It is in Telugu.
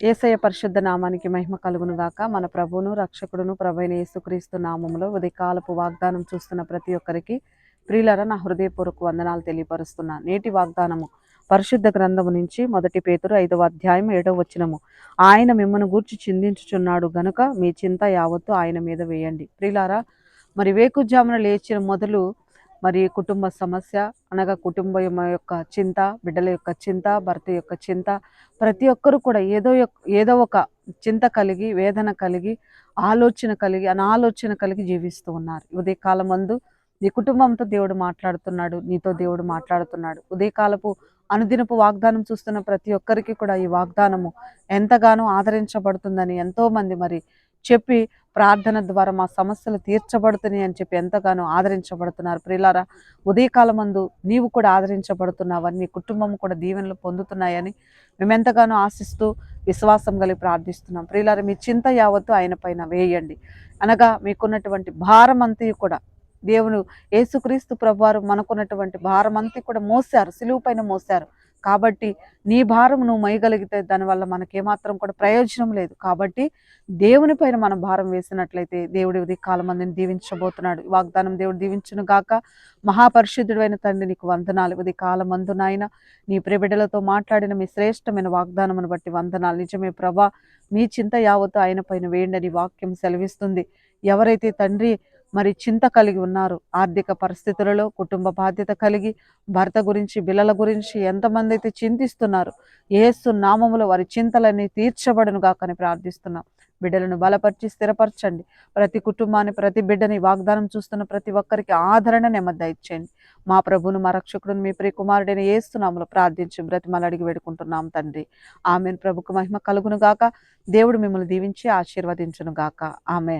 ఏసయ పరిశుద్ధ నామానికి మహిమ కలుగును గాక మన ప్రభువును రక్షకుడును ప్రభైన యేసుక్రీస్తు నామములో ఉదయకాలపు వాగ్దానం చూస్తున్న ప్రతి ఒక్కరికి ప్రియులర నా హృదయపూర్వక వందనాలు తెలియపరుస్తున్నా. నేటి వాగ్దానము పరిశుద్ధ గ్రంథము నుంచి మొదటి పేతురు ఐదవ అధ్యాయం ఏడవ వచనము. ఆయన మిమ్మను గూర్చి చిందించుచున్నాడు గనుక మీ చింత యావత్తు ఆయన మీద వేయండి. ప్రియులారా మరి వేకుజామున లేచిన మొదలు మరి కుటుంబ సమస్య అనగా కుటుంబం యొక్క చింత బిడ్డల యొక్క చింత భర్త యొక్క చింత ప్రతి ఒక్కరు కూడా ఏదో ఏదో ఒక చింత కలిగి వేదన కలిగి ఆలోచన కలిగి అనాలోచన కలిగి జీవిస్తూ ఉన్నారు. ఉదయకాలం మందు నీ కుటుంబంతో దేవుడు మాట్లాడుతున్నాడు నీతో దేవుడు మాట్లాడుతున్నాడు. ఉదయకాలపు అనుదినపు వాగ్దానం చూస్తున్న ప్రతి ఒక్కరికి కూడా ఈ వాగ్దానము ఎంతగానో ఆదరించబడుతుందని ఎంతోమంది మరి చెప్పి ప్రార్థన ద్వారా మా సమస్యలు తీర్చబడుతున్నాయి అని చెప్పి ఎంతగానో ఆదరించబడుతున్నారు. ప్రియులారా ఉదయకాలమందు నీవు కూడా ఆదరించబడుతున్నావని నీ కుటుంబం కూడా దీవెనలు పొందుతున్నాయని మేము ఎంతగానో ఆశిస్తూ విశ్వాసం కలిగి ప్రార్థిస్తున్నాం. ప్రియులారా మీ చింత యావత్తు ఆయన పైన వేయండి. అనగా మీకున్నటువంటి భారం అంతా కూడా దేవుడు యేసుక్రీస్తు ప్రభువారు మనకున్నటువంటి భారం అంతా కూడా మోసారు సిలువు పైన మోసారు కాబట్టి నీ భారం నువ్వు మైగలిగితే దానివల్ల మనకేమాత్రం కూడా ప్రయోజనం లేదు. కాబట్టి దేవుని పైన మనం భారం వేసినట్లయితే దేవుడి ఉదయ కాలమందిని దీవించబోతున్నాడు. వాగ్దానం దేవుడు దీవించును గాక. మహాపరిశుద్ధుడైన తండ్రి నీకు వందనాలు. ఉదయ కాలమందు నాయన నీ ప్రిబిడలతో మాట్లాడిన మీ శ్రేష్టమైన వాగ్దానమును బట్టి వందనాలు. నిజమే ప్రభా మీ చింత యావత్తు ఆయన పైన వేయండి అని వాక్యం సెలవిస్తుంది. ఎవరైతే తండ్రి మరి చింత కలిగి ఉన్నారు. ఆర్థిక పరిస్థితులలో కుటుంబ బాధ్యత కలిగి భర్త గురించి బిల్లల గురించి ఎంతమంది అయితే చింతిస్తున్నారు ఏసు నామములో వారి చింతలన్నీ తీర్చబడను గాకని ప్రార్థిస్తున్నాం. బిడ్డలను బలపరిచి స్థిరపరచండి. ప్రతి కుటుంబాన్ని ప్రతి బిడ్డని వాగ్దానం చూస్తున్న ప్రతి ఒక్కరికి ఆదరణ నెమ్మది ఇచ్చేయండి మా ప్రభును మా రక్షకుడును మీ ప్రియ కుమారుడైన ఏస్తున్నాములు ప్రార్థించి బ్రతిమలు అడిగి వేడుకుంటున్నాం తండ్రి. ఆమెను. ప్రభుకు మహిమ కలుగును గాక. దేవుడు మిమ్మల్ని దీవించి ఆశీర్వదించును గాక. ఆమె